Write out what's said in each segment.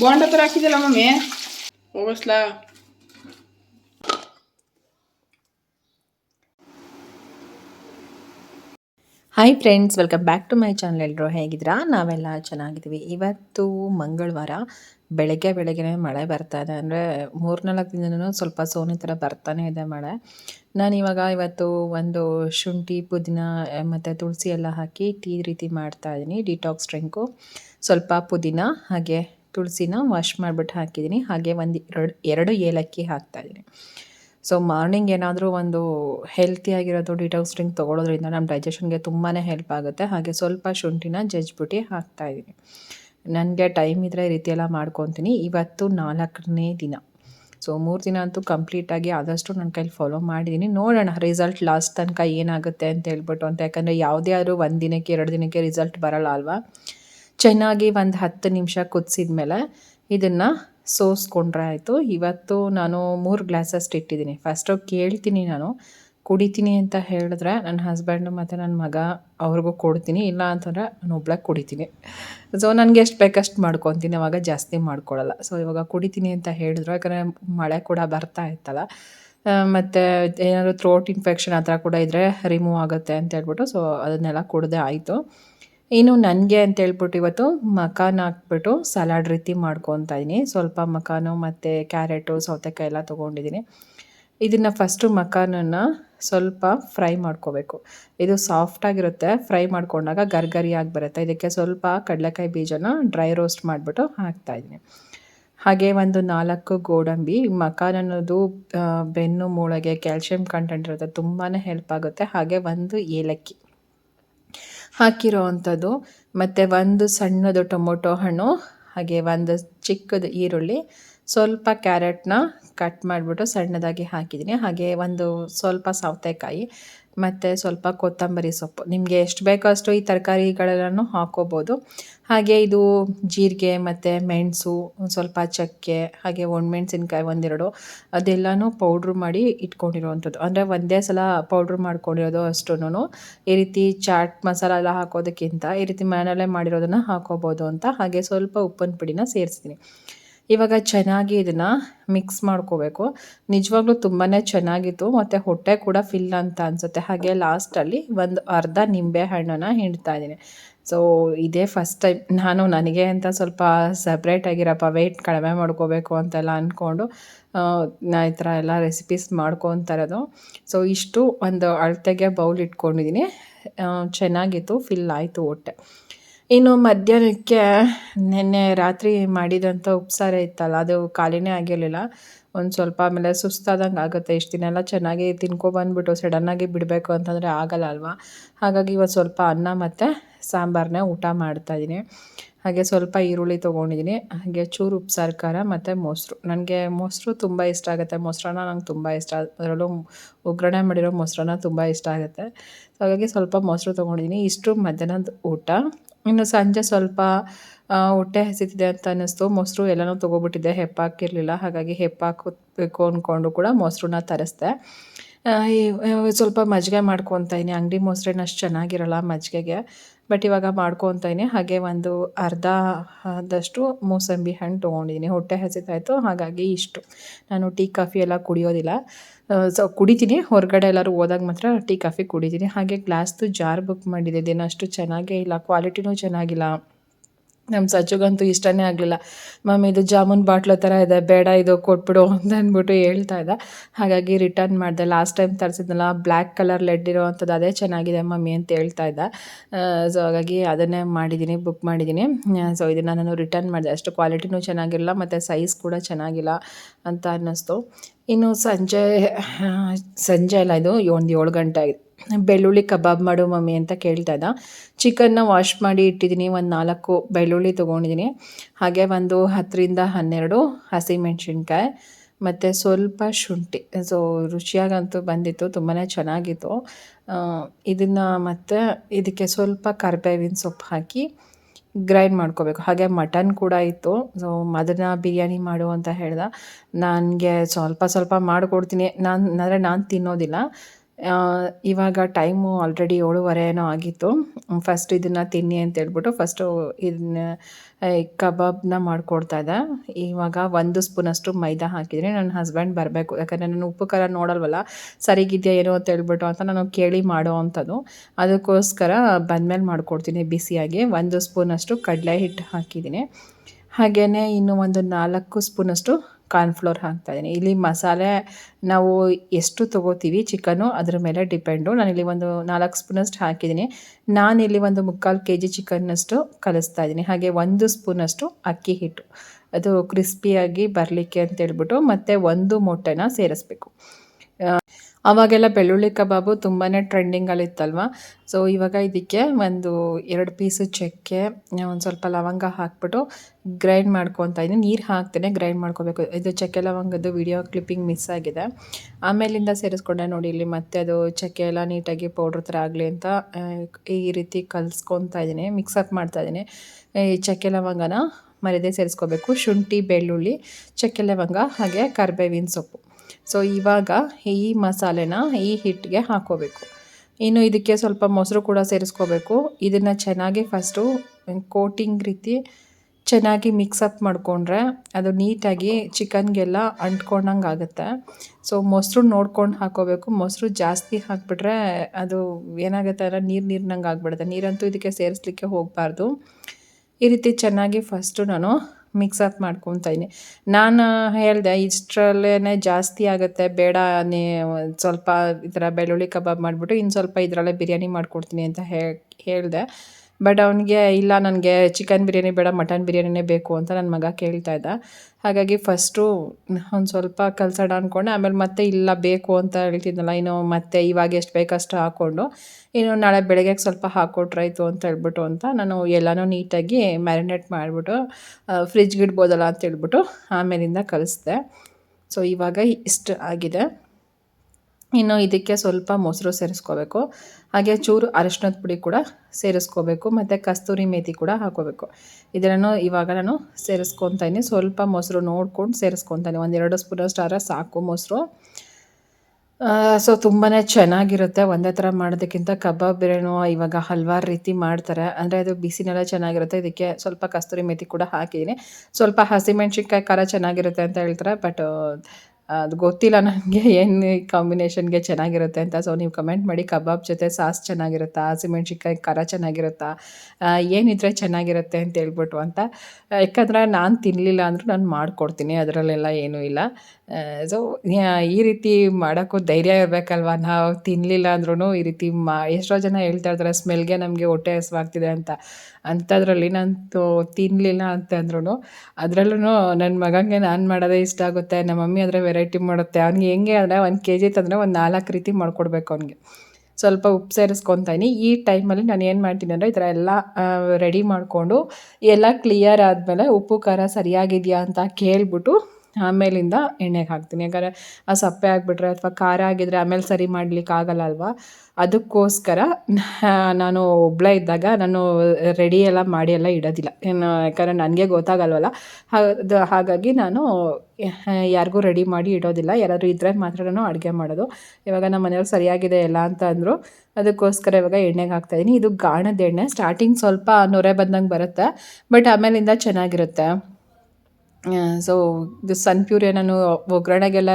ಬೋಂಡ ಹಾಕಿದ್ಯಲ್ಲ mummy? ಹೋಗಿಸ್ಲಾ. Hi friends welcome back to my channel ಎಲ್ಲರೂ ಹೇಗಿದ್ದೀರಾ? ನಾವೆಲ್ಲ ಚೆನ್ನಾಗಿದ್ದೀವಿ. ಇವತ್ತು ಮಂಗಳವಾರ. ಬೆಳಗ್ಗೆ ಬೆಳಗ್ಗೆನೇ ಮಳೆ ಬರ್ತಾ ಇದೆ. ಅಂದರೆ ಮೂರ್ನಾಲ್ಕು ದಿನನೂ ಸ್ವಲ್ಪ ಸೋನೆ ಥರ ಬರ್ತಾನೆ ಇದೆ ಮಳೆ. ನಾನು ಇವಾಗ ಇವತ್ತು ಒಂದು ಶುಂಠಿ, ಪುದೀನ ಮತ್ತು ತುಳಸಿ ಎಲ್ಲ ಹಾಕಿ ಟೀ ರೀತಿ ಮಾಡ್ತಾ ಇದ್ದೀನಿ ಡಿಟಾಕ್ಸ್ ಡ್ರಿಂಕು ಸ್ವಲ್ಪ ಪುದೀನ, ಹಾಗೆ ತುಳಸಿನ ವಾಶ್ ಮಾಡಿಬಿಟ್ಟು ಹಾಕಿದ್ದೀನಿ. ಹಾಗೆ ಒಂದು ಎರಡು ಎರಡು ಏಲಕ್ಕಿ ಹಾಕ್ತಾಯಿದ್ದೀನಿ ಸೊ ಮಾರ್ನಿಂಗ್ ಏನಾದರೂ ಒಂದು ಹೆಲ್ತಿಯಾಗಿರೋದು ಡಿಟಾಕ್ಸ್ ಡ್ರಿಂಕ್ ತೊಗೊಳೋದ್ರಿಂದ ನಮ್ಮ ಡೈಜೆಷನ್ಗೆ ತುಂಬಾ ಹೆಲ್ಪ್ ಆಗುತ್ತೆ. ಹಾಗೆ ಸ್ವಲ್ಪ ಶುಂಠಿನ ಜಜ್ಬಿಟ್ಟು ಹಾಕ್ತಾಯಿದ್ದೀನಿ ನನಗೆ ಟೈಮ್ ಇದ್ದರೆ ಈ ರೀತಿಯೆಲ್ಲ ಮಾಡ್ಕೊತೀನಿ. ಇವತ್ತು ನಾಲ್ಕನೇ ದಿನ. ಸೊ ಮೂರು ದಿನ ಅಂತೂ ಕಂಪ್ಲೀಟಾಗಿ ಆದಷ್ಟು ನನ್ನ ಕೈಲಿ ಫಾಲೋ ಮಾಡಿದ್ದೀನಿ. ನೋಡೋಣ ರಿಸಲ್ಟ್ ಲಾಸ್ಟ್ ತನಕ ಏನಾಗುತ್ತೆ ಅಂತ ಹೇಳ್ಬಿಟ್ಟು ಅಂತ. ಯಾಕಂದರೆ ಯಾವುದೇ ಆದರೂ ಒಂದು ದಿನಕ್ಕೆ, ಎರಡು ದಿನಕ್ಕೆ ರಿಸಲ್ಟ್ ಬರಲ್ಲ ಅಲ್ವಾ? ಚೆನ್ನಾಗಿ ಒಂದು ಹತ್ತು ನಿಮಿಷ ಕುದಿಸಿದ ಮೇಲೆ ಇದನ್ನು ಸೋಸ್ಕೊಂಡ್ರೆ ಆಯಿತು. ಇವತ್ತು ನಾನು ಮೂರು ಗ್ಲಾಸಷ್ಟು ಇಟ್ಟಿದ್ದೀನಿ. ಫಸ್ಟು ಕೇಳ್ತೀನಿ ನಾನು. ಕುಡಿತೀನಿ ಅಂತ ಹೇಳಿದ್ರೆ ನನ್ನ ಹಸ್ಬೆಂಡು ಮತ್ತು ನನ್ನ ಮಗ ಅವ್ರಿಗೂ ಕೊಡ್ತೀನಿ. ಇಲ್ಲ ಅಂತಂದರೆ ನಾನು ಒಬ್ಳಕ್ಕೆ ಕುಡಿತೀನಿ. ಸೊ ನನಗೆ ಎಷ್ಟು ಬೇಕಷ್ಟು ಮಾಡ್ಕೊತೀನಿ. ಅವಾಗ ಜಾಸ್ತಿ ಮಾಡ್ಕೊಳ್ಳಲ್ಲ ಸೊ ಇವಾಗ ಕುಡಿತೀನಿ ಅಂತ ಹೇಳಿದ್ರು. ಯಾಕಂದರೆ ಮಳೆ ಕೂಡ ಬರ್ತಾ ಇತ್ತಲ್ಲ. ಮತ್ತು ಏನಾದರೂ ಥ್ರೋಟ್ ಇನ್ಫೆಕ್ಷನ್ ಆ ಥರ ಕೂಡ ಇದ್ದರೆ ರಿಮೂವ್ ಆಗುತ್ತೆ ಅಂತ ಹೇಳ್ಬಿಟ್ಟು ಸೊ ಅದನ್ನೆಲ್ಲ ಕುಡ್ದೆ ಆಯಿತು. ಇನ್ನು ನನಗೆ ಅಂತ ಹೇಳ್ಬಿಟ್ಟು ಇವತ್ತು ಮಕಾನ್ ಹಾಕ್ಬಿಟ್ಟು ಸಲಾಡ್ ರೀತಿ ಮಾಡ್ಕೊತಾ ಇದ್ದೀನಿ ಸ್ವಲ್ಪ ಮಕಾನು ಮತ್ತು ಕ್ಯಾರೆಟು, ಸೌತೆಕಾಯಿ ಎಲ್ಲ ತೊಗೊಂಡಿದ್ದೀನಿ ಇದನ್ನು ಫಸ್ಟು ಮಕಾನನ್ನು ಸ್ವಲ್ಪ ಫ್ರೈ ಮಾಡ್ಕೋಬೇಕು. ಇದು ಸಾಫ್ಟಾಗಿರುತ್ತೆ ಫ್ರೈ ಮಾಡ್ಕೊಂಡಾಗ ಗರ್ಗರಿಯಾಗಿ ಬರುತ್ತೆ. ಇದಕ್ಕೆ ಸ್ವಲ್ಪ ಕಡಲೆಕಾಯಿ ಬೀಜನ ಡ್ರೈ ರೋಸ್ಟ್ ಮಾಡಿಬಿಟ್ಟು ಹಾಕ್ತಾಯಿದ್ದೀನಿ ಹಾಗೆ ಒಂದು ನಾಲ್ಕು ಗೋಡಂಬಿ, ಮಕಾನ್ ಅನ್ನೋದು ಬೆನ್ನು, ಮೂಳೆಗೆ ಕ್ಯಾಲ್ಶಿಯಂ ಕಂಟೆಂಟ್ ಇರುತ್ತೆ. ತುಂಬಾ ಹೆಲ್ಪ್ ಆಗುತ್ತೆ. ಹಾಗೆ ಒಂದು ಏಲಕ್ಕಿ. ಹಾಕಿರೋ ಅಂಥದ್ದು ಮತ್ತು ಒಂದು ಸಣ್ಣದು ಟೊಮೊಟೊ ಹಣ್ಣು, ಹಾಗೆ ಒಂದು ಚಿಕ್ಕದು ಈರುಳ್ಳಿ, ಸ್ವಲ್ಪ ಕ್ಯಾರೆಟ್ನ ಕಟ್ ಮಾಡಿಬಿಟ್ಟು ಸಣ್ಣದಾಗಿ ಹಾಕಿದ್ದೀನಿ. ಹಾಗೆ ಒಂದು ಸ್ವಲ್ಪ ಸೌತೆಕಾಯಿ ಮತ್ತು ಸ್ವಲ್ಪ ಕೊತ್ತಂಬರಿ ಸೊಪ್ಪು. ನಿಮಗೆ ಎಷ್ಟು ಬೇಕೋ ಅಷ್ಟು ಈ ತರಕಾರಿಗಳೆಲ್ಲನೂ ಹಾಕೋಬೋದು. ಹಾಗೆ ಇದು ಜೀರಿಗೆ ಮತ್ತು ಮೆಣಸು, ಸ್ವಲ್ಪ ಚಕ್ಕೆ, ಹಾಗೆ ಒಣಮೆಣ್ಸಿನ್ಕಾಯಿ ಒಂದೆರಡು, ಅದೆಲ್ಲನೂ ಪೌಡ್ರ್ ಮಾಡಿ ಇಟ್ಕೊಂಡಿರುವಂಥದ್ದು. ಅಂದರೆ ಒಂದೇ ಸಲ ಪೌಡ್ರ್ ಮಾಡ್ಕೊಂಡಿರೋದು ಅಷ್ಟೂ ಈ ರೀತಿ ಚಾಟ್ ಮಸಾಲ ಎಲ್ಲ ಹಾಕೋದಕ್ಕಿಂತ ಈ ರೀತಿ ಮನೆಯಲ್ಲೇ ಮಾಡಿರೋದನ್ನು ಹಾಕೋಬೋದು ಅಂತ. ಹಾಗೆ ಸ್ವಲ್ಪ ಉಪ್ಪಿನ ಪುಡಿನ ಸೇರಿಸ್ತೀನಿ. ಇವಾಗ ಚೆನ್ನಾಗಿ ಇದನ್ನು ಮಿಕ್ಸ್ ಮಾಡ್ಕೋಬೇಕು. ನಿಜವಾಗ್ಲೂ ತುಂಬಾ ಚೆನ್ನಾಗಿತ್ತು, ಮತ್ತು ಹೊಟ್ಟೆ ಕೂಡ ಫಿಲ್ ಅಂತ ಅನಿಸುತ್ತೆ. ಹಾಗೆ ಲಾಸ್ಟಲ್ಲಿ ಒಂದು ಅರ್ಧ ನಿಂಬೆ ಹಣ್ಣನ್ನು ಹಿಂಡ್ತಾ ಇದ್ದೀನಿ. ಸೊ ಇದೇ ಫಸ್ಟ್ ಟೈಮ್ ನಾನು ನನಗೆ ಅಂತ ಸ್ವಲ್ಪ ಸಪ್ರೇಟ್ ಆಗಿರಪ್ಪ ವೆಯ್ಟ್ ಕಡಿಮೆ ಮಾಡ್ಕೋಬೇಕು ಅಂತೆಲ್ಲ ಅಂದ್ಕೊಂಡು ನಾ ಈ ಥರ ಎಲ್ಲ ರೆಸಿಪೀಸ್ ಮಾಡ್ಕೊತಾರದು ಸೊ ಇಷ್ಟು ಒಂದು ಅಳತೆಗೆ ಬೌಲ್ ಇಟ್ಕೊಂಡಿದ್ದೀನಿ. ಚೆನ್ನಾಗಿತ್ತು ಫಿಲ್ ಆಯಿತು ಹೊಟ್ಟೆ. ಇನ್ನು ಮಧ್ಯಾಹ್ನಕ್ಕೆ ನಿನ್ನೆ ರಾತ್ರಿ ಮಾಡಿದಂಥ ಉಪ್ಸಾರ ಇತ್ತಲ್ಲ, ಅದು ಖಾಲಿನೇ ಆಗಿರಲಿಲ್ಲ. ಒಂದು ಸ್ವಲ್ಪ ಆಮೇಲೆ ಸುಸ್ತಾದಂಗೆ ಆಗುತ್ತೆ. ಇಷ್ಟು ದಿನ ಎಲ್ಲ ಚೆನ್ನಾಗಿ ತಿನ್ಕೊಬಂದ್ಬಿಟ್ಟು ಸಡನ್ನಾಗಿ ಬಿಡಬೇಕು ಅಂತಂದರೆ ಆಗಲ್ಲ ಅಲ್ವಾ? ಹಾಗಾಗಿ ಇವತ್ತು ಸ್ವಲ್ಪ ಅನ್ನ ಮತ್ತು ಸಾಂಬಾರನ್ನೇ ಊಟ ಮಾಡ್ತಾಯಿದ್ದೀನಿ ಹಾಗೆ ಸ್ವಲ್ಪ ಈರುಳ್ಳಿ ತೊಗೊಂಡಿದ್ದೀನಿ. ಹಾಗೆ ಚೂರು ಉಪ್ಸಾರು, ಖಾರ ಮತ್ತು ಮೊಸರು. ನನಗೆ ಮೊಸರು ತುಂಬ ಇಷ್ಟ ಆಗುತ್ತೆ. ಮೊಸರನ್ನ ನಂಗೆ ತುಂಬ ಇಷ್ಟ. ಅದರಲ್ಲೂ ಒಗ್ಗರಣೆ ಮಾಡಿರೋ ಮೊಸರನ್ನ ತುಂಬ ಇಷ್ಟ ಆಗುತ್ತೆ. ಹಾಗಾಗಿ ಸ್ವಲ್ಪ ಮೊಸರು ತೊಗೊಂಡಿದ್ದೀನಿ. ಇಷ್ಟು ಮಧ್ಯಾಹ್ನದ ಊಟ. ಇನ್ನು ಸಂಜೆ ಸ್ವಲ್ಪ ಹೊಟ್ಟೆ ಹಸಿತಿದೆ ಅಂತ ಅನ್ನಿಸ್ತು. ಮೊಸರು ಎಲ್ಲನೂ ತೊಗೊಬಿಟ್ಟಿದ್ದೆ. ಹೆಪ್ಪಾಕಿರಲಿಲ್ಲ ಹಾಗಾಗಿ ಹೆಪ್ಪಾಕಬೇಕು ಅಂದ್ಕೊಂಡು ಕೂಡ ಮೊಸರನ್ನ ತರಿಸ್ದೆ. ಸ್ವಲ್ಪ ಮಜ್ಜಿಗೆ ಮಾಡ್ಕೊತಾಯಿನಿ ಅಂಗಡಿ ಮೊಸರೇನು ಅಷ್ಟು ಚೆನ್ನಾಗಿರಲ್ಲ ಮಜ್ಜಿಗೆಗೆ. ಬಟ್ ಇವಾಗ ಮಾಡ್ಕೊತೇನೆ ಹಾಗೆ ಒಂದು ಅರ್ಧ, ಆದಷ್ಟು ಮೂಸಂಬಿ ಹಣ್ಣು ತೊಗೊಂಡಿದ್ದೀನಿ. ಹೊಟ್ಟೆ ಹಸಿತಾಯಿತು, ಹಾಗಾಗಿ ಇಷ್ಟು. ನಾನು ಟೀ, ಕಾಫಿ ಎಲ್ಲ ಕುಡಿಯೋದಿಲ್ಲ. ಸೊ ಕುಡಿತೀನಿ. ಹೊರಗಡೆ ಎಲ್ಲರೂ ಹೋದಾಗ ಮಾತ್ರ ಟೀ, ಕಾಫಿ ಕುಡಿತೀನಿ. ಹಾಗೆ ಗ್ಲಾಸ್ದು ಜಾರ್ ಬುಕ್ ಮಾಡಿದ್ದೆ ಅಷ್ಟು ಚೆನ್ನಾಗೇ ಇಲ್ಲ. ಕ್ವಾಲಿಟಿನೂ ಚೆನ್ನಾಗಿಲ್ಲ. ನಮ್ಮ ಸಜ್ಜಗಂತೂ ಇಷ್ಟನೇ ಆಗಲಿಲ್ಲ. ಮಮ್ಮಿ, ಇದು ಜಾಮೂನ್ ಬಾಟ್ಲು ಥರ ಇದೆ, ಬೇಡ, ಇದು ಕೊಟ್ಬಿಡು ಅಂತ ಅಂದ್ಬಿಟ್ಟು ಹೇಳ್ತಾ ಇದ್ದ. ಹಾಗಾಗಿ ರಿಟರ್ನ್ ಮಾಡಿದೆ. ಲಾಸ್ಟ್ ಟೈಮ್ ತರಿಸಿದ್ನಲ್ಲ ಬ್ಲ್ಯಾಕ್ ಕಲರ್ ಲೆಡ್ ಇರೋ ಅಂಥದ್ದು ಅದೇ ಚೆನ್ನಾಗಿದೆ ಮಮ್ಮಿ ಅಂತ ಹೇಳ್ತಾ ಇದ್ದ. ಸೊ ಹಾಗಾಗಿ ಅದನ್ನೇ ಮಾಡಿದ್ದೀನಿ ಬುಕ್ ಮಾಡಿದ್ದೀನಿ ಸೊ ಇದನ್ನು ನಾನು ರಿಟರ್ನ್ ಮಾಡಿದೆ. ಅಷ್ಟು ಕ್ವಾಲಿಟಿನೂ ಚೆನ್ನಾಗಿಲ್ಲ ಮತ್ತು ಸೈಜ್ ಕೂಡ ಚೆನ್ನಾಗಿಲ್ಲ ಅಂತ ಅನ್ನಿಸ್ತು. ಇನ್ನು ಸಂಜೆ ಸಂಜೆ ಅಲ್ಲ ಇದು, ಒಂದು ಏಳು ಗಂಟೆ ಆಗಿದೆ ಬೆಳ್ಳುಳ್ಳಿ ಕಬಾಬ್ ಮಾಡು ಮಮ್ಮಿ ಅಂತ ಕೇಳ್ತಾ ಇದ್ದ. ಚಿಕನ್ನ ವಾಶ್ ಮಾಡಿ ಇಟ್ಟಿದ್ದೀನಿ. ಒಂದು ನಾಲ್ಕು ಬೆಳ್ಳುಳ್ಳಿ ತೊಗೊಂಡಿದ್ದೀನಿ. ಹಾಗೆ ಒಂದು ಹತ್ತರಿಂದ ಹನ್ನೆರಡು ಹಸಿಮೆಣ್ಸಿನ್ಕಾಯಿ ಮತ್ತು ಸ್ವಲ್ಪ ಶುಂಠಿ. ಸೊ ರುಚಿಯಾಗಂತೂ ಬಂದಿತ್ತು. ತುಂಬಾ ಚೆನ್ನಾಗಿತ್ತು. ಇದನ್ನು ಮತ್ತು ಇದಕ್ಕೆ ಸ್ವಲ್ಪ ಕರ್ಬೇವಿನ ಸೊಪ್ಪು ಹಾಕಿ ಗ್ರೈಂಡ್ ಮಾಡ್ಕೋಬೇಕು. ಹಾಗೆ ಮಟನ್ ಕೂಡ ಇತ್ತು. ಸೊ ಅದನ್ನು ಬಿರಿಯಾನಿ ಮಾಡು ಅಂತ ಹೇಳ್ದೆ. ನನಗೆ ಸ್ವಲ್ಪ ಸ್ವಲ್ಪ ಮಾಡಿಕೊಡ್ತೀನಿ. ನಾನು ಅಂದರೆ ನಾನು ತಿನ್ನೋದಿಲ್ಲ. ಇವಾಗ ಟೈಮು ಆಲ್ರೆಡಿ ಏಳುವರೆ ಏನೋ ಆಗಿತ್ತು ಫಸ್ಟ್ ಇದನ್ನು ತಿನ್ನಿ ಅಂತ ಹೇಳ್ಬಿಟ್ಟು ಫಸ್ಟು ಇದನ್ನ ಕಬಾಬ್ನ ಮಾಡಿಕೊಡ್ತಾ ಇದ್ದೆ. ಇವಾಗ ಒಂದು ಸ್ಪೂನಷ್ಟು ಮೈದಾ ಹಾಕಿದರೆ ನನ್ನ ಹಸ್ಬೆಂಡ್ ಬರಬೇಕು. ಯಾಕಂದರೆ ನಾನು ಉಪ್ಪು ಖಾರ ನೋಡಲ್ವಲ್ಲ, ಸರಿಗಿದೆಯಾ ಏನೋ ಅಂತ ಹೇಳ್ಬಿಟ್ಟು ಅಂತ ನಾನು ಕೇಳಿ ಮಾಡೋ ಅಂಥದ್ದು. ಅದಕ್ಕೋಸ್ಕರ ಬಂದಮೇಲೆ ಮಾಡಿಕೊಡ್ತೀನಿ ಬಿಸಿಯಾಗಿ. ಒಂದು ಸ್ಪೂನಷ್ಟು ಕಡಲೆ ಹಿಟ್ಟು ಹಾಕಿದ್ದೀನಿ. ಹಾಗೆಯೇ ಇನ್ನು ಒಂದು ನಾಲ್ಕು ಸ್ಪೂನಷ್ಟು ಕಾರ್ನ್ಫ್ಲೋರ್ ಹಾಕ್ತಾಯಿದ್ದೀನಿ ಇಲ್ಲಿ ಮಸಾಲೆ ನಾವು ಎಷ್ಟು ತೊಗೋತೀವಿ ಚಿಕನ್ನು ಅದ್ರ ಮೇಲೆ ಡಿಪೆಂಡು. ನಾನಿಲ್ಲಿ ಒಂದು ನಾಲ್ಕು ಸ್ಪೂನಷ್ಟು ಹಾಕಿದ್ದೀನಿ. ಇಲ್ಲಿ ಒಂದು ಮುಕ್ಕಾಲು ಕೆ ಜಿ ಚಿಕನ್ನಷ್ಟು ಕಲಿಸ್ತಾ ಇದ್ದೀನಿ. ಹಾಗೆ ಒಂದು ಸ್ಪೂನಷ್ಟು ಅಕ್ಕಿ ಹಿಟ್ಟು. ಅದು ಕ್ರಿಸ್ಪಿಯಾಗಿ ಬರಲಿಕ್ಕೆ ಅಂತೇಳ್ಬಿಟ್ಟು ಮತ್ತು ಒಂದು ಮೊಟ್ಟೆನ ಸೇರಿಸ್ಬೇಕು. ಆವಾಗೆಲ್ಲ ಬೆಳ್ಳುಳ್ಳಿ ಕಬಾಬು ತುಂಬಾ ಟ್ರೆಂಡಿಂಗಲ್ಲಿತ್ತಲ್ವ ಸೊ ಇವಾಗ ಇದಕ್ಕೆ ಒಂದು ಎರಡು ಪೀಸು ಚಕ್ಕೆ, ಒಂದು ಸ್ವಲ್ಪ ಲವಂಗ ಹಾಕ್ಬಿಟ್ಟು ಗ್ರೈಂಡ್ ಮಾಡ್ಕೊತಾ ಇದ್ದೀನಿ. ನೀರು ಹಾಕ್ತೇನೆ ಗ್ರೈಂಡ್ ಮಾಡ್ಕೋಬೇಕು. ಇದು ಚಕ್ಕೆ ಲವಂಗದ್ದು ವಿಡಿಯೋ ಕ್ಲಿಪ್ಪಿಂಗ್ ಮಿಸ್ ಆಗಿದೆ. ಆಮೇಲಿಂದ ಸೇರಿಸ್ಕೊಂಡೆ ನೋಡಿ ಇಲ್ಲಿ ಮತ್ತೆ ಅದು ಚಕ್ಕೆ ಎಲ್ಲ ನೀಟಾಗಿ ಪೌಡ್ರ್ ಥರ ಆಗಲಿ ಅಂತ ಈ ರೀತಿ ಕಲಿಸ್ಕೊತಾ ಇದ್ದೀನಿ ಮಿಕ್ಸಪ್ ಮಾಡ್ತಾ ಇದ್ದೀನಿ. ಈ ಚಕ್ಕೆ ಲವಂಗನ ಮರದೇ ಸೇರಿಸ್ಕೋಬೇಕು. ಶುಂಠಿ, ಬೆಳ್ಳುಳ್ಳಿ, ಚಕ್ಕೆ ಲವಂಗ, ಹಾಗೆ ಕರ್ಬೇವಿನ ಸೊಪ್ಪು. ಸೊ ಇವಾಗ ಈ ಮಸಾಲೆನ ಈ ಹಿಟ್ಟಿಗೆ ಹಾಕೋಬೇಕು ಇನ್ನು ಇದಕ್ಕೆ ಸ್ವಲ್ಪ ಮೊಸರು ಕೂಡ ಸೇರಿಸ್ಕೋಬೇಕು. ಇದನ್ನು ಚೆನ್ನಾಗಿ ಫಸ್ಟು ಕೋಟಿಂಗ್ ರೀತಿ ಚೆನ್ನಾಗಿ ಮಿಕ್ಸಪ್ ಮಾಡಿಕೊಂಡ್ರೆ ಅದು ನೀಟಾಗಿ ಚಿಕನ್ಗೆಲ್ಲ ಅಂಟ್ಕೊಂಡಂಗೆ ಆಗುತ್ತೆ. ಸೊ ಮೊಸರು ನೋಡ್ಕೊಂಡು ಹಾಕೋಬೇಕು ಮೊಸರು ಜಾಸ್ತಿ ಹಾಕ್ಬಿಟ್ರೆ ಅದು ಏನಾಗುತ್ತೆ ಅಂದರೆ ನೀರು ನೀರಿನಂಗೆ ಆಗ್ಬಿಡುತ್ತೆ. ನೀರಂತೂ ಇದಕ್ಕೆ ಸೇರಿಸ್ಲಿಕ್ಕೆ ಹೋಗಬಾರ್ದು. ಈ ರೀತಿ ಚೆನ್ನಾಗಿ ಫಸ್ಟು ನಾನು ಮಿಕ್ಸಪ್ ಮಾಡ್ಕೊತಾ ಇದ್ದೀನಿ. ನಾನು ಹೇಳಿದೆ ಇಷ್ಟರಲ್ಲೇ ಜಾಸ್ತಿ ಆಗುತ್ತೆ, ಬೇಡ ನೀ ಸ್ವಲ್ಪ ಈ ಥರ ಬೆಳ್ಳುಳ್ಳಿ ಕಬಾಬ್ ಮಾಡಿಬಿಟ್ಟು ಇನ್ನು ಸ್ವಲ್ಪ ಇದರಲ್ಲೇ ಬಿರಿಯಾನಿ ಮಾಡಿಕೊಡ್ತೀನಿ ಅಂತ ಹೇಳಿದೆ. ಬಟ್ ಅವನಿಗೆ, ಇಲ್ಲ, ನನಗೆ ಚಿಕನ್ ಬಿರಿಯಾನಿ ಬೇಡ ಮಟನ್ ಬಿರಿಯಾನಿನೇ ಬೇಕು ಅಂತ ನನ್ನ ಮಗ ಕೇಳ್ತಾ ಇದ್ದ. ಹಾಗಾಗಿ ಫಸ್ಟು ಒಂದು ಸ್ವಲ್ಪ ಕಲ್ಸೋಣ ಅಂದ್ಕೊಂಡೆ ಆಮೇಲೆ ಮತ್ತೆ, ಇಲ್ಲ, ಬೇಕು ಅಂತ ಹೇಳ್ತಿದ್ನಲ್ಲ, ಇನ್ನು ಮತ್ತೆ ಇವಾಗ ಎಷ್ಟು ಬೇಕಷ್ಟು ಹಾಕ್ಕೊಂಡು ಇನ್ನು ನಾಳೆ ಬೆಳಗ್ಗೆಗೆ ಸ್ವಲ್ಪ ಹಾಕ್ಕೊಟ್ರಾಯ್ತು ಅಂತ ಹೇಳ್ಬಿಟ್ಟು ಅಂತ ನಾನು ಎಲ್ಲನೂ ನೀಟಾಗಿ ಮ್ಯಾರಿನೇಟ್ ಮಾಡಿಬಿಟ್ಟು ಫ್ರಿಜ್ಗೆ ಇಡ್ಬೋದಲ್ಲ ಅಂತ ಹೇಳ್ಬಿಟ್ಟು ಆಮೇಲಿಂದ ಕಲಿಸ್ದೆ. ಸೊ ಇವಾಗ ಇಷ್ಟು ಆಗಿದೆ. ಇನ್ನು ಇದಕ್ಕೆ ಸ್ವಲ್ಪ ಮೊಸರು ಸೇರಿಸ್ಕೋಬೇಕು. ಹಾಗೆ ಚೂರು ಅರಶಿನದ ಪುಡಿ ಕೂಡ ಸೇರಿಸ್ಕೋಬೇಕು ಮತ್ತು ಕಸ್ತೂರಿ ಮೇತಿ ಕೂಡ ಹಾಕೋಬೇಕು ಇದನ್ನು ಇವಾಗ ನಾನು ಸೇರಿಸ್ಕೊತಾಯಿನಿ ಸ್ವಲ್ಪ ಮೊಸರು ನೋಡ್ಕೊಂಡು ಸೇರಿಸ್ಕೊತಾನೆ ಒಂದೆರಡು ಸ್ಪೂನಷ್ಟು ಸ್ಟಾರ ಸಾಕು ಮೊಸರು. ಸೊ ತುಂಬಾ ಚೆನ್ನಾಗಿರುತ್ತೆ. ಒಂದೇ ಥರ ಮಾಡೋದಕ್ಕಿಂತ ಕಬಾಬ್ ಬಿರಿಯಾನಿ ಇವಾಗ ಹಲ್ವಾರು ರೀತಿ ಮಾಡ್ತಾರೆ. ಅಂದರೆ ಅದು ಬಿಸಿನೆಲ್ಲ ಚೆನ್ನಾಗಿರುತ್ತೆ. ಇದಕ್ಕೆ ಸ್ವಲ್ಪ ಕಸ್ತೂರಿ ಮೇತಿ ಕೂಡ ಹಾಕಿದ್ದೀನಿ. ಸ್ವಲ್ಪ ಹಸಿಮೆಣ್ಸಿನ್ಕಾಯಿ ಖಾರ ಚೆನ್ನಾಗಿರುತ್ತೆ ಅಂತ ಹೇಳ್ತಾರೆ. ಬಟ್ ಅದು ಗೊತ್ತಿಲ್ಲ ನನಗೆ ಏನು ಕಾಂಬಿನೇಷನ್ಗೆ ಚೆನ್ನಾಗಿರುತ್ತೆ ಅಂತ. ಸೊ ನೀವು ಕಮೆಂಟ್ ಮಾಡಿ, ಕಬಾಬ್ ಜೊತೆ ಸಾಸ್ ಚೆನ್ನಾಗಿರುತ್ತಾ? ಹಸಿಮೆಣ್ಸಿನ್ಕಾಯಿ ಖಾರ ಚೆನ್ನಾಗಿರುತ್ತಾ? ಏನಿದ್ರೆ ಚೆನ್ನಾಗಿರುತ್ತೆ ಅಂತ ಹೇಳ್ಬಿಟ್ಟು ಅಂತ. ಯಾಕಂದರೆ ನಾನು ತಿನ್ನಲಿಲ್ಲ ಅಂದರೂ ನಾನು ಮಾಡಿಕೊಡ್ತೀನಿ. ಅದರಲ್ಲೆಲ್ಲ ಏನೂ ಇಲ್ಲ. ಸೊ ಈ ರೀತಿ ಮಾಡೋಕ್ಕೂ ಧೈರ್ಯ ಇರಬೇಕಲ್ವ? ನಾವು ತಿನ್ನಲಿಲ್ಲ ಅಂದ್ರೂ ಈ ರೀತಿ ಮಾ, ಎಷ್ಟೋ ಜನ ಹೇಳ್ತಾ ಇರ್ತಾರೆ, ಸ್ಮೆಲ್ಗೆ ನಮಗೆ ಹೊಟ್ಟೆ ಹಸುವಾಗ್ತಿದೆ ಅಂತ. ಅಂಥದ್ರಲ್ಲಿ ನಾನು ತಿನ್ನಲಿಲ್ಲ ಅಂತಂದ್ರೂ ಅದರಲ್ಲೂ ನನ್ನ ಮಗನಿಗೆ ನಾನು ಮಾಡೋದೇ ಇಷ್ಟ ಆಗುತ್ತೆ ನಮ್ಮ ಮಮ್ಮಿ ಆದರೆ ವೆರೈಟಿ ಮಾಡುತ್ತೆ, ಅವ್ನಿಗೆ ಹೆಂಗೆ ಅಂದರೆ ಒಂದು ಕೆ ಜಿ ತಂದರೆ ಒಂದು ನಾಲ್ಕು ರೀತಿ ಮಾಡಿಕೊಡ್ಬೇಕು ಅವ್ನಿಗೆ. ಸ್ವಲ್ಪ ಉಪ್ಪು ಸೇರಿಸ್ಕೊತಾನೆ, ಈ ಟೈಮಲ್ಲಿ ನಾನು ಏನು ಮಾಡ್ತೀನಿ ಅಂದರೆ ಈ ಥರ ಎಲ್ಲ ರೆಡಿ ಮಾಡಿಕೊಂಡು, ಎಲ್ಲ ಕ್ಲಿಯರ್ ಆದಮೇಲೆ ಉಪ್ಪು ಖಾರ ಸರಿಯಾಗಿದೆಯಾ ಅಂತ ಕೇಳ್ಬಿಟ್ಟು ಆಮೇಲಿಂದ ಎಣ್ಣೆಗೆ ಹಾಕ್ತೀನಿ. ಯಾಕಂದರೆ ಆ ಸಪ್ಪೆ ಆಗಿಬಿಟ್ರೆ ಅಥವಾ ಖಾರ ಆಗಿದ್ರೆ ಆಮೇಲೆ ಸರಿ ಮಾಡ್ಲಿಕ್ಕೆ ಆಗಲ್ಲ ಅಲ್ವಾ? ಅದಕ್ಕೋಸ್ಕರ ನಾನು ಒಬ್ಬಳೇ ಇದ್ದಾಗ ನಾನು ರೆಡಿ ಎಲ್ಲ ಮಾಡಿ ಎಲ್ಲ ಇಡೋದಿಲ್ಲ. ಏನು ಯಾಕಂದರೆ ನನಗೆ ಗೊತ್ತಾಗಲ್ವಲ್ಲ? ಅದು ಹಾಗಾಗಿ ನಾನು ಯಾರಿಗೂ ರೆಡಿ ಮಾಡಿ ಇಡೋದಿಲ್ಲ. ಯಾರಾದರೂ ಇದ್ದರೆ ಮಾತ್ರ ನಾನು ಅಡುಗೆ ಮಾಡೋದು. ಇವಾಗ ನಮ್ಮ ಮನೆಯವ್ರು ಸರಿಯಾಗಿದೆ ಎಲ್ಲ ಅಂತ ಅಂದರು. ಅದಕ್ಕೋಸ್ಕರ ಇವಾಗ ಎಣ್ಣೆಗೆ ಹಾಕ್ತಾಯಿದ್ದೀನಿ ಇದು ಗಾಣದ ಎಣ್ಣೆ. ಸ್ಟಾರ್ಟಿಂಗ್ ಸ್ವಲ್ಪ ನೊರೆ ಬಂದಂಗೆ ಬರುತ್ತೆ. ಬಟ್ ಆಮೇಲಿಂದ ಚೆನ್ನಾಗಿರುತ್ತೆ. ಸೊ ಇದು ಸನ್ ಪ್ಯೂರ್ ನಾನು ಒಗ್ಗರಣೆಗೆಲ್ಲ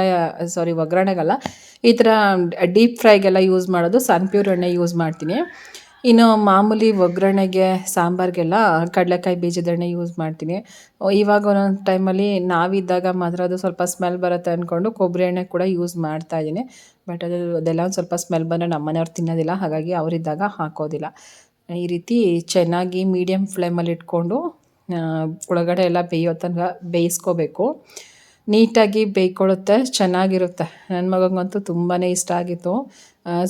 ಸಾರಿ ಒಗ್ಗರಣೆಗಲ್ಲ ಈ ಥರ ಡೀಪ್ ಫ್ರೈಗೆಲ್ಲ ಯೂಸ್ ಮಾಡೋದು ಸನ್ ಪ್ಯೂರ್ ಎಣ್ಣೆ ಯೂಸ್ ಮಾಡ್ತೀನಿ. ಇನ್ನು ಮಾಮೂಲಿ ಒಗ್ಗರಣೆಗೆ ಸಾಂಬಾರಿಗೆಲ್ಲ ಕಡಲೆಕಾಯಿ ಬೀಜದ ಎಣ್ಣೆ ಯೂಸ್ ಮಾಡ್ತೀನಿ ಇವಾಗ ಒಂದೊಂದು ಟೈಮಲ್ಲಿ ನಾವಿದ್ದಾಗ ಮಾತ್ರ ಅದು ಸ್ವಲ್ಪ ಸ್ಮೆಲ್ ಬರುತ್ತೆ ಅಂದ್ಕೊಂಡು ಕೊಬ್ಬರಿ ಎಣ್ಣೆ ಕೂಡ ಯೂಸ್ ಮಾಡ್ತಾ ಇದ್ದೀನಿ. ಬಟ್ ಅದು, ಅದೆಲ್ಲ ಒಂದು ಸ್ವಲ್ಪ ಸ್ಮೆಲ್ ಬಂದರೆ ನಮ್ಮ ಮನೆಯವ್ರು ತಿನ್ನೋದಿಲ್ಲ, ಹಾಗಾಗಿ ಅವರಿದ್ದಾಗ ಹಾಕೋದಿಲ್ಲ. ಈ ರೀತಿ ಚೆನ್ನಾಗಿ ಮೀಡಿಯಮ್ ಫ್ಲೇಮಲ್ಲಿ ಇಟ್ಕೊಂಡು ಒಳಗಡೆ ಎಲ್ಲ ಬೇಯೋ ತನಕ ಬೇಯಿಸ್ಕೋಬೇಕು. ನೀಟಾಗಿ ಬೇಯ್ಕೊಳ್ಳುತ್ತೆ, ಚೆನ್ನಾಗಿರುತ್ತೆ. ನನ್ನ ಮಗಂಗಂತೂ ತುಂಬಾ ಇಷ್ಟ ಆಗಿತ್ತು.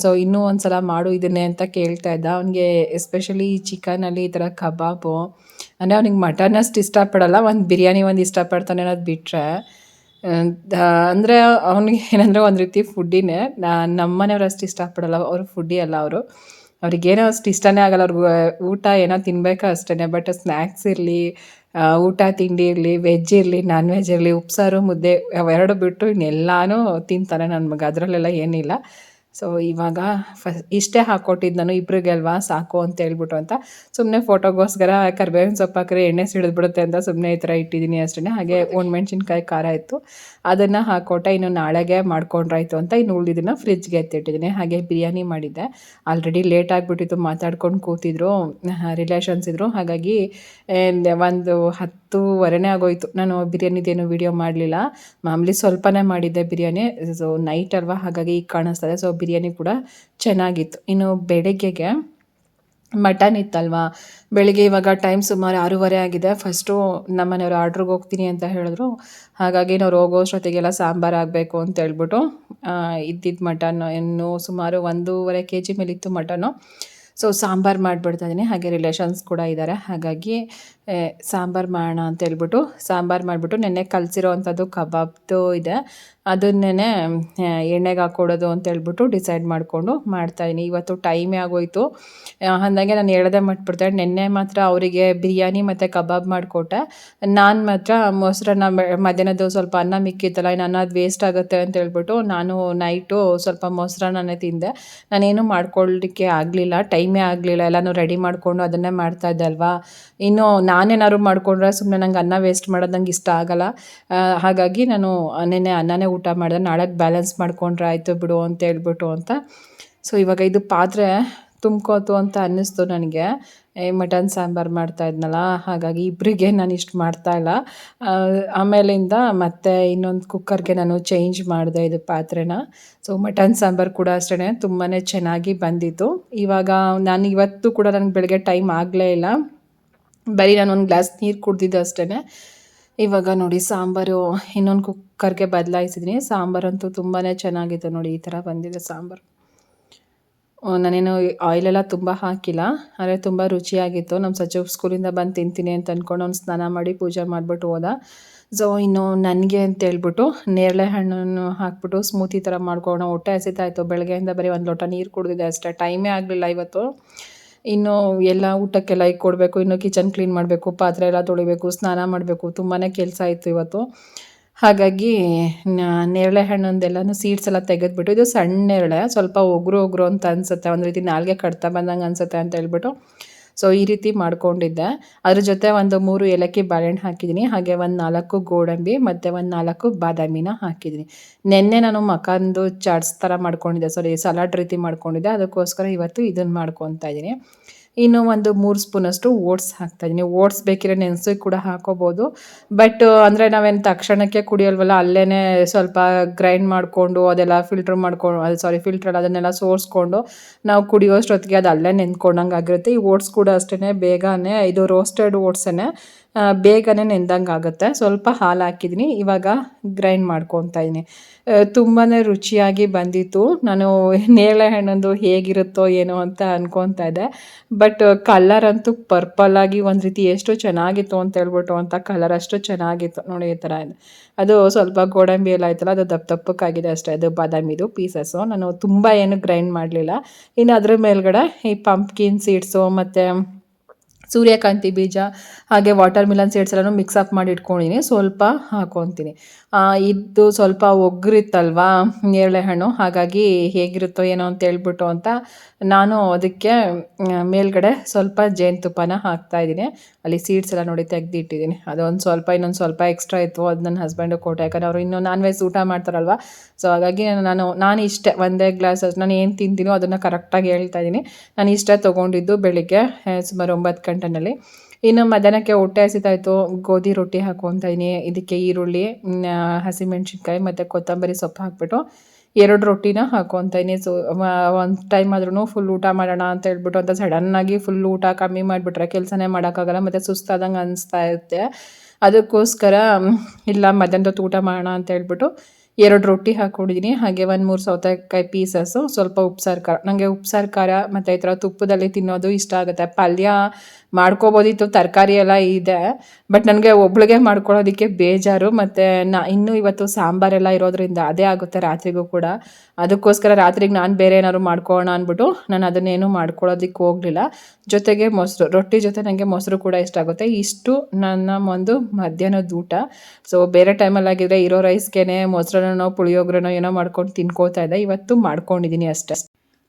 ಸೊ ಇನ್ನೂ ಒಂದು ಸಲ ಮಾಡು ಇದನ್ನೇ ಅಂತ ಕೇಳ್ತಾ ಇದ್ದ. ಅವನಿಗೆ ಎಸ್ಪೆಷಲಿ ಚಿಕನಲ್ಲಿ ಈ ಥರ ಕಬಾಬು, ಅಂದರೆ ಅವ್ನಿಗೆ ಮಟನ್ ಅಷ್ಟು ಇಷ್ಟಪಡಲ್ಲ, ಒಂದು ಬಿರಿಯಾನಿ ಒಂದು ಇಷ್ಟಪಡ್ತಾನೆ ಅನ್ನೋದು ಬಿಟ್ಟರೆ ಅಂದರೆ ಅವ್ನಿಗೆ ಏನಂದರೆ ಒಂದು ರೀತಿ ಫುಡ್ಡಿನೇ ನಮ್ಮ ಮನೆಯವ್ರು ಅಷ್ಟು ಇಷ್ಟಪಡಲ್ಲ, ಅವರು ಫುಡ್ಡಿ ಅಲ್ಲ ಅವರು. ಅವ್ರಿಗೇನೋ ಅಷ್ಟು ಇಷ್ಟನೇ ಆಗಲ್ಲ. ಅವ್ರಿಗೆ ಊಟ ಏನೋ ತಿನ್ನಬೇಕು ಅಷ್ಟೇ ಬಟ್ ಸ್ನ್ಯಾಕ್ಸ್ ಇರಲಿ ಊಟ ತಿಂಡಿ ಇರಲಿ ವೆಜ್ ಇರಲಿ ನಾನ್ ವೆಜ್ ಇರಲಿ, ಉಪ್ಸಾರು, ಮುದ್ದೆ, ಅವೆರಡು ಬಿಟ್ಟು ಇನ್ನೆಲ್ಲನೂ ತಿಂತಾನೆ ನನ್ನ ಮಗ. ಅದರಲ್ಲೆಲ್ಲ ಏನಿಲ್ಲ. ಸೊ ಇವಾಗ ಫಸ್ಟ್ ಇಷ್ಟೇ ಹಾಕ್ಕೊಟ್ಟಿದ್ದು ನಾನು ಇಬ್ಬರಿಗೆ ಅಲ್ವಾ? ಸಾಕು ಅಂತ ಹೇಳ್ಬಿಟ್ಟು ಅಂತ. ಸುಮ್ಮನೆ ಫೋಟೋಗೋಸ್ಕರ ಕರ್ಬೇವಿನ ಸೊಪ್ಪು ಹಾಕಿದ್ರೆ ಎಣ್ಣೆ ಸಿಡಿದ್ಬಿಡುತ್ತೆ ಅಂತ ಸುಮ್ಮನೆ ಈ ಥರ ಇಟ್ಟಿದ್ದೀನಿ ಅಷ್ಟೇ ಹಾಗೆ ಒಣಮೆಣ್ಸಿನ್ಕಾಯಿ ಖಾರ ಇತ್ತು. ಅದನ್ನು ಹಾಕ್ಕೊಟ್ಟೆ ಇನ್ನು ನಾಳೆಗೆ ಮಾಡ್ಕೊಂಡ್ರಾಯ್ತು ಅಂತ ಇನ್ನು ಉಳಿದಿದ್ದನ್ನ ಫ್ರಿಜ್ಗೆ ಎತ್ತಿಟ್ಟಿದ್ದೀನಿ. ಹಾಗೆ ಬಿರಿಯಾನಿ ಮಾಡಿದ್ದೆ. ಆಲ್ರೆಡಿ ಲೇಟ್ ಆಗಿಬಿಟ್ಟಿತ್ತು ಮಾತಾಡ್ಕೊಂಡು ಕೂತಿದ್ರು ರಿಲೇಷನ್ಸ್ ಇದ್ದರು ಹಾಗಾಗಿ ಒಂದು ಹತ್ತುವರೆನೇ ಆಗೋಯ್ತು. ನಾನು ಬಿರಿಯಾನಿದೇನು ವೀಡಿಯೋ ಮಾಡಲಿಲ್ಲ. ಮಾಮೂಲಿ ಸ್ವಲ್ಪನೇ ಮಾಡಿದ್ದೆ ಬಿರಿಯಾನಿ. ಸೊ ನೈಟ್ ಅಲ್ವಾ? ಹಾಗಾಗಿ ಈಗ ಕಾಣಿಸ್ತದೆ ಸೊ ಬಿರಿಯಾನಿ ಕೂಡ ಚೆನ್ನಾಗಿತ್ತು. ಇನ್ನು ಬೆಳಗ್ಗೆಗೆ ಮಟನ್ ಇತ್ತಲ್ವಾ? ಬೆಳಿಗ್ಗೆ ಇವಾಗ ಟೈಮ್ ಸುಮಾರು ಆರೂವರೆ ಆಗಿದೆ. ಫಸ್ಟು ನಮ್ಮನೆಯವ್ರು ಆರ್ಡ್ರಿಗೆ ಹೋಗ್ತೀನಿ ಅಂತ ಹೇಳಿದ್ರು. ಹಾಗಾಗಿ ನಾವು ಹೋಗೋಷ್ಟೊತ್ತಿಗೆಲ್ಲ ಸಾಂಬಾರು ಆಗಬೇಕು ಅಂತ ಹೇಳ್ಬಿಟ್ಟು ಇದ್ದಿದ್ದು ಮಟನ್ ಇನ್ನು ಸುಮಾರು ಒಂದೂವರೆ ಕೆ ಜಿ ಮೇಲಿತ್ತು ಮಟನು. ಸೊ ಸಾಂಬಾರು ಮಾಡಿಬಿಡ್ತಾ ಇದ್ದೀನಿ. ಹಾಗೆ ರಿಲೇಷನ್ಸ್ ಕೂಡ ಇದ್ದಾರೆ ಹಾಗಾಗಿ ಸಾಂಬಾರು ಮಾಡೋಣ ಅಂತ ಹೇಳ್ಬಿಟ್ಟು ಸಾಂಬಾರು ಮಾಡಿಬಿಟ್ಟು ನೆನ್ನೆ ಕಲಸಿರೋ ಅಂಥದ್ದು ಕಬಾಬ್ದು ಇದೆ. ಅದನ್ನೇ ಎಣ್ಣೆಗೆ ಹಾಕ್ಕೊಡೋದು ಅಂತ ಹೇಳ್ಬಿಟ್ಟು ಡಿಸೈಡ್ ಮಾಡಿಕೊಂಡು ಮಾಡ್ತಾಯಿದ್ದೀನಿ ಇವತ್ತು ಟೈಮೇ ಆಗೋಯಿತು. ಹಂಗಾಗಿ ನಾನು ಹೇಳದೆ ಮಾಡಿಬಿಡ್ತಾ ನೆನ್ನೆ ಮಾತ್ರ ಅವರಿಗೆ ಬಿರಿಯಾನಿ ಮತ್ತು ಕಬಾಬ್ ಮಾಡಿಕೊಟ್ಟೆ. ನಾನು ಮಾತ್ರ ಮೊಸರನ್ನ ಮಧ್ಯಾಹ್ನದ್ದು ಸ್ವಲ್ಪ ಅನ್ನ ಮಿಕ್ಕಿತ್ತಲ್ಲ, ಇನ್ನು ಅನ್ನ ಅದು ವೇಸ್ಟ್ ಆಗುತ್ತೆ ಅಂತ ಹೇಳ್ಬಿಟ್ಟು ನಾನು ನೈಟು ಸ್ವಲ್ಪ ಮೊಸರನ್ನೇ ತಿಂದೆ. ನಾನೇನು ಮಾಡ್ಕೊಳ್ಳಿಕ್ಕೆ ಆಗಲಿಲ್ಲ, ಟೈಮೇ ಆಗಲಿಲ್ಲ. ಎಲ್ಲನೂ ರೆಡಿ ಮಾಡಿಕೊಂಡು ಅದನ್ನೇ ಮಾಡ್ತಾ ಇದ್ದಲ್ವಾ ಇನ್ನು ನಾನೇನಾದ್ರು ಮಾಡಿಕೊಂಡ್ರೆ ಸುಮ್ಮನೆ ನಂಗೆ ಅನ್ನ ವೇಸ್ಟ್ ಮಾಡೋದು ನಂಗೆ ಇಷ್ಟ ಆಗಲ್ಲ. ಹಾಗಾಗಿ ನಾನು ನೆನ್ನೆ ಅನ್ನನೇ ಊಟ ಮಾಡಿದೆ ನಾಳೆ ಬ್ಯಾಲೆನ್ಸ್ ಮಾಡ್ಕೊಂಡ್ರೆ ಆಯಿತು ಬಿಡು ಅಂತ ಹೇಳ್ಬಿಟ್ಟು ಅಂತ. ಸೊ ಇವಾಗ ಇದು ಪಾತ್ರೆ ತುಂಬ್ಕೋತು ಅಂತ ಅನ್ನಿಸ್ತು ನನಗೆ. ಮಟನ್ ಸಾಂಬಾರು ಮಾಡ್ತಾ ಇದ್ನಲ್ಲ, ಹಾಗಾಗಿ ಇಬ್ಬರಿಗೆ ನಾನು ಇಷ್ಟು ಮಾಡ್ತಾಯಿಲ್ಲ ಆಮೇಲಿಂದ ಮತ್ತೆ ಇನ್ನೊಂದು ಕುಕ್ಕರ್ಗೆ ನಾನು ಚೇಂಜ್ ಮಾಡಿದೆ ಇದು ಪಾತ್ರೆನ. ಸೊ ಮಟನ್ ಸಾಂಬಾರು ಕೂಡ ಅಷ್ಟೇ ತುಂಬಾ ಚೆನ್ನಾಗಿ ಬಂದಿತ್ತು. ಇವಾಗ ನಾನು ಇವತ್ತು ಕೂಡ ನನಗೆ ಬೆಳಗ್ಗೆ ಟೈಮ್ ಆಗಲೇ ಇಲ್ಲ. ಬರೀ ನಾನು ಒಂದು ಗ್ಲಾಸ್ ನೀರು ಕುಡ್ದಿದ್ದು ಅಷ್ಟೇ ಇವಾಗ ನೋಡಿ ಸಾಂಬಾರು, ಇನ್ನೊಂದು ಕುಕ್ಕರ್ಗೆ ಬದಲಾಯಿಸಿದ್ದೀನಿ ಸಾಂಬಾರಂತೂ ತುಂಬಾ ಚೆನ್ನಾಗಿತ್ತು ನೋಡಿ ಈ ಥರ ಬಂದಿದೆ ಸಾಂಬಾರು. ನಾನೇನು ಆಯಿಲೆಲ್ಲ ತುಂಬ ಹಾಕಿಲ್ಲ, ಆದರೆ ತುಂಬ ರುಚಿಯಾಗಿತ್ತು. ನಮ್ಮ ಸಚಿವ ಸ್ಕೂಲಿಂದ ಬಂದು ತಿಂತೀನಿ ಅಂತ ಅಂದ್ಕೊಂಡು ಅವ್ನು ಸ್ನಾನ ಮಾಡಿ ಪೂಜೆ ಮಾಡಿಬಿಟ್ಟು ಹೋದ. ಸೊ ಇನ್ನು ನನಗೆ ಅಂತ ಹೇಳ್ಬಿಟ್ಟು ನೇರಳೆ ಹಣ್ಣನ್ನು ಹಾಕ್ಬಿಟ್ಟು ಸ್ಮೂತಿ ಥರ ಮಾಡ್ಕೊಂಡು ಹೊಟ್ಟೆ ಹಸಿತಾಯಿತು ಬೆಳಗ್ಗೆಯಿಂದ ಬರೀ ಒಂದು ಲೋಟ ನೀರು ಕುಡಿದಿದೆ ಅಷ್ಟೇ. ಟೈಮೇ ಆಗಲಿಲ್ಲ ಇವತ್ತು. ಇನ್ನು ಎಲ್ಲ ಊಟಕ್ಕೆಲ್ಲ ಈಗ ಕೊಡಬೇಕು, ಇನ್ನು ಕಿಚನ್ ಕ್ಲೀನ್ ಮಾಡಬೇಕು, ಪಾತ್ರೆ ಎಲ್ಲ ತೊಳಿಬೇಕು, ಸ್ನಾನ ಮಾಡಬೇಕು ತುಂಬಾ ಕೆಲಸ ಇತ್ತು ಇವತ್ತು. ಹಾಗಾಗಿ ನೇರಳೆ ಹಣ್ಣೊಂದೆಲ್ಲನೂ ಸೀಡ್ಸ್ ಎಲ್ಲ ತೆಗೆದ್ಬಿಟ್ಟು, ಇದು ಸಣ್ಣ ನೇರಳೆ, ಸ್ವಲ್ಪ ಒಗ್ರು ಒಗ್ರು ಅಂತ ಅನಿಸುತ್ತೆ, ಒಂದು ರೀತಿ ನಾಲ್ಗೆ ಕಟ್ತಾ ಬಂದಂಗೆ ಅನಿಸುತ್ತೆ ಅಂತ ಹೇಳ್ಬಿಟ್ಟು ಸೊ ಈ ರೀತಿ ಮಾಡ್ಕೊಂಡಿದ್ದೆ. ಅದ್ರ ಜೊತೆ ಒಂದು ಮೂರು ಏಲಕ್ಕಿ ಬಾಳೆಹಣ್ಣು ಹಾಕಿದ್ದೀನಿ. ಹಾಗೆ ಒಂದು ನಾಲ್ಕು ಗೋಡಂಬಿ ಮತ್ತು ಒಂದು ನಾಲ್ಕು ಬಾದಾಮಿನ ಹಾಕಿದ್ದೀನಿ. ನಿನ್ನೆ ನಾನು ಮಕಂದು ಚಾಟ್ಸ್ ಥರ ಮಾಡ್ಕೊಂಡಿದ್ದೆ. ಸಾರಿ ಸಲಾಡ್ ರೀತಿ ಮಾಡ್ಕೊಂಡಿದ್ದೆ. ಅದಕ್ಕೋಸ್ಕರ ಇವತ್ತು ಇದನ್ನು ಮಾಡ್ಕೊತಾ ಇದ್ದೀನಿ. ಇನ್ನು ಒಂದು ಮೂರು ಸ್ಪೂನಷ್ಟು ಓಟ್ಸ್ ಹಾಕ್ತಾಯಿದ್ದೀನಿ ಓಟ್ಸ್ ಬೇಕಿರೋ ನೆನೆಸಿ ಕೂಡ ಹಾಕೋಬೋದು. ಬಟ್ ಅಂದರೆ ನಾವೇನು ತಕ್ಷಣಕ್ಕೆ ಕುಡಿಯೋಲ್ವಲ್ಲ ಅಲ್ಲೇ ಸ್ವಲ್ಪ ಗ್ರೈಂಡ್ ಮಾಡಿಕೊಂಡು, ಅದೆಲ್ಲ ಫಿಲ್ಟ್ರ್ ಮಾಡ್ಕೊಂಡು, ಅದು ಸಾರಿ ಫಿಲ್ಟ್ರ್ ಅದನ್ನೆಲ್ಲ ಸೋರಿಸ್ಕೊಂಡು ನಾವು ಕುಡಿಯೋಷ್ಟೊತ್ತಿಗೆ ಅದು ಅಲ್ಲೇ ನೆನ್ಕೊಂಡಂಗೆ ಆಗಿರುತ್ತೆ ಈ ಓಟ್ಸ್ ಕೂಡ ಅಷ್ಟೇ ಬೇಗನೆ, ಇದು ರೋಸ್ಟೆಡ್ ಓಟ್ಸನ್ನೇ ಬೇಗನೆ ನೆಂದಂಗೆ ಆಗುತ್ತೆ. ಸ್ವಲ್ಪ ಹಾಲು ಹಾಕಿದ್ದೀನಿ ಇವಾಗ ಗ್ರೈಂಡ್ ಮಾಡ್ಕೊತಾ ಇದ್ದೀನಿ. ತುಂಬಾ ರುಚಿಯಾಗಿ ಬಂದಿತ್ತು. ನಾನು ನೇರಳೆ ಹಣ್ಣೊಂದು ಹೇಗಿರುತ್ತೋ ಏನೋ ಅಂತ ಅನ್ಕೊತಾ ಇದ್ದೆ. ಬಟ್ ಕಲರ್ ಅಂತೂ ಪರ್ಪಲ್ ಆಗಿ ಒಂದು ರೀತಿ ಎಷ್ಟು ಚೆನ್ನಾಗಿತ್ತು ಅಂತ ಹೇಳ್ಬಿಟ್ಟು ಅಂತ ಕಲರ್ ಅಷ್ಟು ಚೆನ್ನಾಗಿತ್ತು. ನೋಡಿ, ಈ ಥರ ಅದು ಸ್ವಲ್ಪ ಗೋಡಂಬಿ ಎಲ್ಲ ಆಯ್ತಲ್ಲ, ಅದು ದಪ್ಪ ದಪ್ಪಕ್ಕಾಗಿದೆ ಅಷ್ಟೇ. ಅದು ಬಾದಾಮಿದು ಪೀಸಸ್ಸು ನಾನು ತುಂಬ ಏನು ಗ್ರೈಂಡ್ ಮಾಡಲಿಲ್ಲ. ಇನ್ನು ಅದ್ರ ಮೇಲ್ಗಡೆ ಈ ಪಂಪ್ಕಿನ್ ಸೀಡ್ಸು ಮತ್ತು ಸೂರ್ಯಕಾಂತಿ ಬೀಜ, ಹಾಗೆ ವಾಟರ್ ಮಿಲನ್ ಸೀಡ್ಸ್ ಎಲ್ಲನೂ ಮಿಕ್ಸ್ ಅಪ್ ಮಾಡಿ ಇಟ್ಕೊಂಡಿನಿ. ಸ್ವಲ್ಪ ಹಾಕೊತೀನಿ. ಇದು ಸ್ವಲ್ಪ ಒಗ್ರಿತ್ತಲ್ವಾ ನೇರಳೆ ಹಣ್ಣು ಹಾಗಾಗಿ ಹೇಗಿರುತ್ತೋ ಏನೋ ಅಂತ ಹೇಳ್ಬಿಟ್ಟು ಅಂತ ನಾನು ಅದಕ್ಕೆ ಮೇಲ್ಗಡೆ ಸ್ವಲ್ಪ ಜೇನುತುಪ್ಪನ ಹಾಕ್ತಾ ಇದ್ದೀನಿ. ಅಲ್ಲಿ ಸೀಡ್ಸ್ ಎಲ್ಲ ನೋಡಿ ತೆಗ್ದಿಟ್ಟಿದ್ದೀನಿ. ಅದೊಂದು ಸ್ವಲ್ಪ, ಇನ್ನೊಂದು ಸ್ವಲ್ಪ ಎಕ್ಸ್ಟ್ರಾ ಇತ್ತು. ಅದು ನನ್ನ ಹಸ್ಬೆಂಡು ಕೊಟ್ಟೆ ಯಾಕಂದ್ರೆ ಅವರು ಇನ್ನೂ ನಾನ್ ವೆಜ್ ಊಟ ಮಾಡ್ತಾರಲ್ವ? ಸೊ ಹಾಗಾಗಿ ನಾನು ನಾನು ಇಷ್ಟೇ ಒಂದೇ ಗ್ಲಾಸ್ ನಾನು ಏನು ತಿಂತೀನೋ ಅದನ್ನು ಕರೆಕ್ಟಾಗಿ ಹೇಳ್ತಾ ಇದ್ದೀನಿ. ನಾನು ಇಷ್ಟೇ ತೊಗೊಂಡಿದ್ದು ಬೆಳಿಗ್ಗೆ ಸುಮಾರು ಒಂಬತ್ತು ಗಂಟೆನಲ್ಲಿ ಇನ್ನು ಮಧ್ಯಾಹ್ನಕ್ಕೆ ಹೊಟ್ಟೆ ಹಸಿತಾಯಿತು ಗೋಧಿ ರೊಟ್ಟಿ ಹಾಕ್ಕೊತಾ ಇದೀನಿ ಇದಕ್ಕೆ ಈರುಳ್ಳಿ ಹಸಿಮೆಣಸಿನ್ಕಾಯಿ ಮತ್ತು ಕೊತ್ತಂಬರಿ ಸೊಪ್ಪು ಹಾಕ್ಬಿಟ್ಟು ಎರಡು ರೊಟ್ಟಿನ ಹಾಕ್ಕೊತಾ ಇದೀನಿ ಸೊ ಒಂದು ಟೈಮ್ ಆದ್ರೂ ಫುಲ್ ಊಟ ಮಾಡೋಣ ಅಂತ ಹೇಳ್ಬಿಟ್ಟು ಅಂತ ಸಡನ್ನಾಗಿ ಫುಲ್ ಊಟ ಕಮ್ಮಿ ಮಾಡಿಬಿಟ್ರೆ ಕೆಲಸನೇ ಮಾಡೋಕ್ಕಾಗಲ್ಲ, ಮತ್ತು ಸುಸ್ತಾದಂಗೆ ಅನಿಸ್ತಾ ಇರುತ್ತೆ. ಅದಕ್ಕೋಸ್ಕರ, ಇಲ್ಲ ಮಧ್ಯಾಹ್ನದ ಊಟ ಮಾಡೋಣ ಅಂತ ಹೇಳ್ಬಿಟ್ಟು ಎರಡು ರೊಟ್ಟಿ ಹಾಕ್ಕೊಂಡಿದ್ದೀನಿ ಹಾಗೆ ಒಂದು ಮೂರು ಸೌತೆಕಾಯಿ ಪೀಸಸ್ಸು ಸ್ವಲ್ಪ ಉಪ್ಸಾರು ಖಾರ. ನನಗೆ ಉಪ್ಸಾರು ಖಾರ ಮತ್ತು ಈ ಥರ ತುಪ್ಪದಲ್ಲಿ ತಿನ್ನೋದು ಇಷ್ಟ ಆಗುತ್ತೆ. ಪಲ್ಯ ಮಾಡ್ಕೋಬೋದಿತ್ತು ತರಕಾರಿ ಎಲ್ಲ ಇದೆ. ಬಟ್ ನನಗೆ ಒಬ್ಳಿಗೆ ಮಾಡ್ಕೊಳ್ಳೋದಕ್ಕೆ ಬೇಜಾರು. ಮತ್ತು ನಾ ಇನ್ನೂ ಇವತ್ತು ಸಾಂಬಾರೆಲ್ಲ ಇರೋದ್ರಿಂದ ಅದೇ ಆಗುತ್ತೆ ರಾತ್ರಿಗೂ ಕೂಡ. ಅದಕ್ಕೋಸ್ಕರ ರಾತ್ರಿಗೆ ನಾನು ಬೇರೆ ಏನಾದ್ರು ಮಾಡ್ಕೋಣ ಅಂದ್ಬಿಟ್ಟು ನಾನು ಅದನ್ನೇನು ಮಾಡ್ಕೊಳ್ಳೋದಿಕ್ಕೆ ಹೋಗಲಿಲ್ಲ. ಜೊತೆಗೆ ಮೊಸರು, ರೊಟ್ಟಿ ಜೊತೆ ನನಗೆ ಮೊಸರು ಕೂಡ ಇಷ್ಟ ಆಗುತ್ತೆ. ಇಷ್ಟು ನನ್ನ ಒಂದು ಮಧ್ಯಾಹ್ನದ ಊಟ. ಸೊ ಬೇರೆ ಟೈಮಲ್ಲಿ ಆಗಿದ್ರೆ ಇರೋ ರೈಸ್ಗೆ ಮೊಸರು ಮೊಸರನ್ನೋ ಪುಳಿಯೋಗರೆನೋ ಏನೋ ಮಾಡ್ಕೊಂಡು ತಿನ್ಕೋತಾ ಇದ್ದೆ. ಇವತ್ತು ಮಾಡ್ಕೊಂಡಿದ್ದೀನಿ ಅಷ್ಟೇ.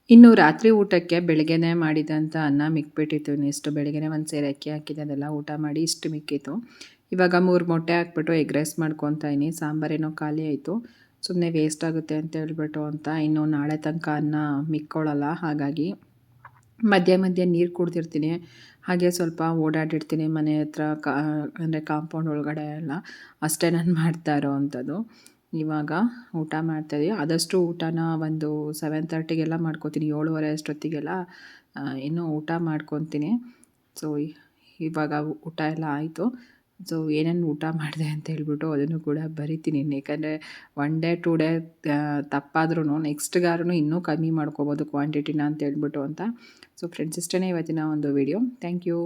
ಇನ್ನು ರಾತ್ರಿ ಊಟಕ್ಕೆ ಬೆಳಗ್ಗೆನೇ ಮಾಡಿದಂಥ ಅನ್ನ ಮಿಕ್ಬಿಟ್ಟಿತ್ತು. ಇಷ್ಟು ಬೆಳಗ್ಗೆನೇ ಒಂದು ಸೇರಿ ಅಕ್ಕಿ ಹಾಕಿದ್ದೆ. ಅದೆಲ್ಲ ಊಟ ಮಾಡಿ ಇಷ್ಟು ಮಿಕ್ಕಿತ್ತು. ಇವಾಗ ಮೂರು ಮೊಟ್ಟೆ ಹಾಕ್ಬಿಟ್ಟು ಎಗ್ ರೈಸ್ ಮಾಡ್ಕೊತಾ ಸಾಂಬಾರೇನೋ ಖಾಲಿ ಆಯಿತು. ಸುಮ್ಮನೆ ವೇಸ್ಟ್ ಆಗುತ್ತೆ ಅಂತ ಹೇಳ್ಬಿಟ್ಟು ಅಂತ ಇನ್ನು ನಾಳೆ ತನಕ ಅನ್ನ ಮಿಕ್ಕೊಳ್ಳಲ್ಲ. ಹಾಗಾಗಿ ಮಧ್ಯೆ ಮಧ್ಯೆ ನೀರು ಕುಡ್ದಿರ್ತೀನಿ. ಹಾಗೆ ಸ್ವಲ್ಪ ಓಡಾಡಿರ್ತೀನಿ ಮನೆ ಹತ್ರ ಕಾ ಅಂದರೆ ಕಾಂಪೌಂಡ್ ಒಳಗಡೆ ಎಲ್ಲ. ಅಷ್ಟೇ ನಾನು ಮಾಡ್ತಾ ಇರೋ ಅಂಥದ್ದು. ಇವಾಗ ಊಟ ಮಾಡ್ತಾಯಿದ್ದೀವಿ ಆದಷ್ಟು ಊಟನ ಒಂದು ಸೆವೆನ್ ತರ್ಟಿಗೆಲ್ಲ ಮಾಡ್ಕೊತೀನಿ, ಏಳುವರೆ ಅಷ್ಟೊತ್ತಿಗೆಲ್ಲ. ಇನ್ನೂ ಊಟ ಮಾಡ್ಕೊತೀನಿ. ಸೊ ಇವಾಗ ಊಟ ಎಲ್ಲ ಆಯಿತು. ಸೊ ಏನೇನು ಊಟ ಮಾಡಿದೆ ಅಂತ ಹೇಳ್ಬಿಟ್ಟು ಅದನ್ನು ಕೂಡ ಬರಿತೀನಿ ಏಕೆಂದರೆ ಒನ್ ಡೇ ಟು ಡೇ ತಪ್ಪಾದ್ರೂ ನೆಕ್ಸ್ಟ್ಗಾದ್ರೂ ಇನ್ನೂ ಕಮ್ಮಿ ಮಾಡ್ಕೋಬೋದು ಕ್ವಾಂಟಿಟಿನ ಅಂತ ಹೇಳ್ಬಿಟ್ಟು ಅಂತ. ಸೊ ಫ್ರೆಂಡ್ಸ್ ಇಷ್ಟೇ ಇವತ್ತಿನ ಒಂದು ವಿಡಿಯೋ ಥ್ಯಾಂಕ್ ಯು